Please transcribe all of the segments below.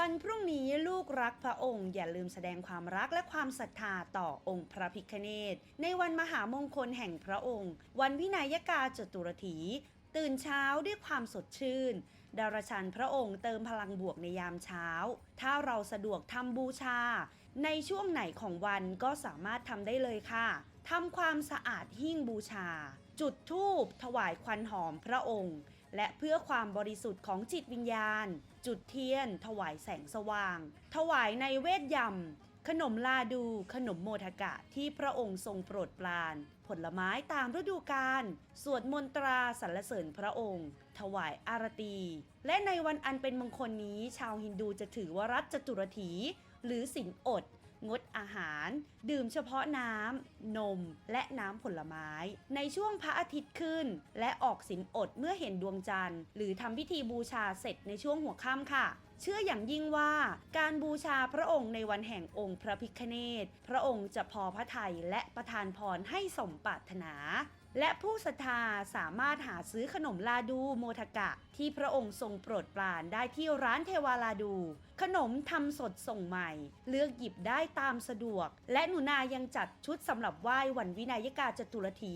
วันพรุ่งนี้ลูกรักพระองค์ อย่าลืมแสดงความรักและความศรัทธาต่อองค์พระพิฆเนศในวันมหามงคลแห่งพระองค์ วันวินัยกาจตุรถีตื่นเช้าด้วยความสดชื่น ดารชันพระองค์เติมพลังบวกในยามเช้า ถ้าเราสะดวกทำบูชา ในช่วงไหนของวันก็สามารถทำได้เลยค่ะ ทำความสะอาดหิ้งบูชา จุดธูปถวายควันหอมพระองค์ และเพื่อความบริสุทธิ์ของจิตวิญญาณ จุดเทียน ถวายแสงสว่าง ถวายในเวทยำ ขนมลาดู ขนมโมทกะที่พระองค์ทรงโปรดปราน ผลไม้ตามฤดูกาล สวดมนตราสรรเสริญพระองค์ ถวายอารตี และในวันอันเป็นมงคลนี้ ชาวฮินดูจะถือวรัตจตุรถี หรือสินอด งดอาหาร ดื่มเฉพาะน้ำ นม และน้ำผลไม้ ในช่วงพระอาทิตย์ขึ้น และออกสินอดเมื่อเห็นดวงจันทร์ หรือทำพิธีบูชาเสร็จในช่วงหัวค่ำค่ะ เชื่ออย่างยิ่งว่าการบูชาพระองค์ในวันแห่งองค์พระพิฆเนศพระองค์จะพอพระทัยและประทานพรให้สมปรารถนาและผู้ศรัทธาสามารถหาซื้อขนมลาดูโมทกะ ที่พระองค์ทรงโปรดปรานได้ที่ร้านเทวาลาดู ขนมทำสดส่งใหม่ เลือกหยิบได้ตามสะดวก และหนูนายังจัดชุดสำหรับไหว้วันวินัยกาจตุรถี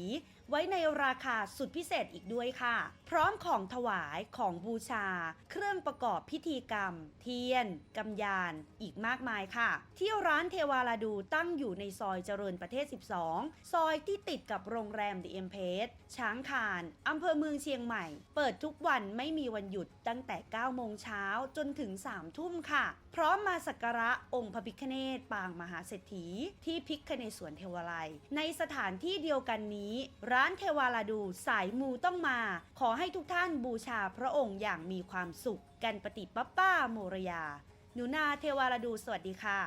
ไว้ในราคาสุดพิเศษอีกด้วยค่ะ พร้อมของถวายของบูชา เครื่องประกอบพิธีกรรมเทียนกำยานอีกมากมายค่ะที่ร้านเทวาลาดูตั้งอยู่ในซอยเจริญประเทศ 12 ซอยที่ติดกับโรงแรม The e m p a c e ช้างคานอำเภอเมืองเชียงใหม่ เปิดทุกวันไม่มีวันหยุดตั้งแต่ 9 โมงเช้าจนถึง 3 ทุ่มค่ะ พร้อมมาสักการะองค์พระพิฆเนศปางมหาเศรษฐี ที่พิฆเนศสวนเทวาลัย ในสถานที่เดียวกันนี้ ร้านเทวาลาดูสายมูต้องมา ขอให้ทุกท่านบูชาพระองค์อย่างมีความสุขกันปฏิปัปป้าโมรยา หนูนาเทวารดูสวัสดีค่ะ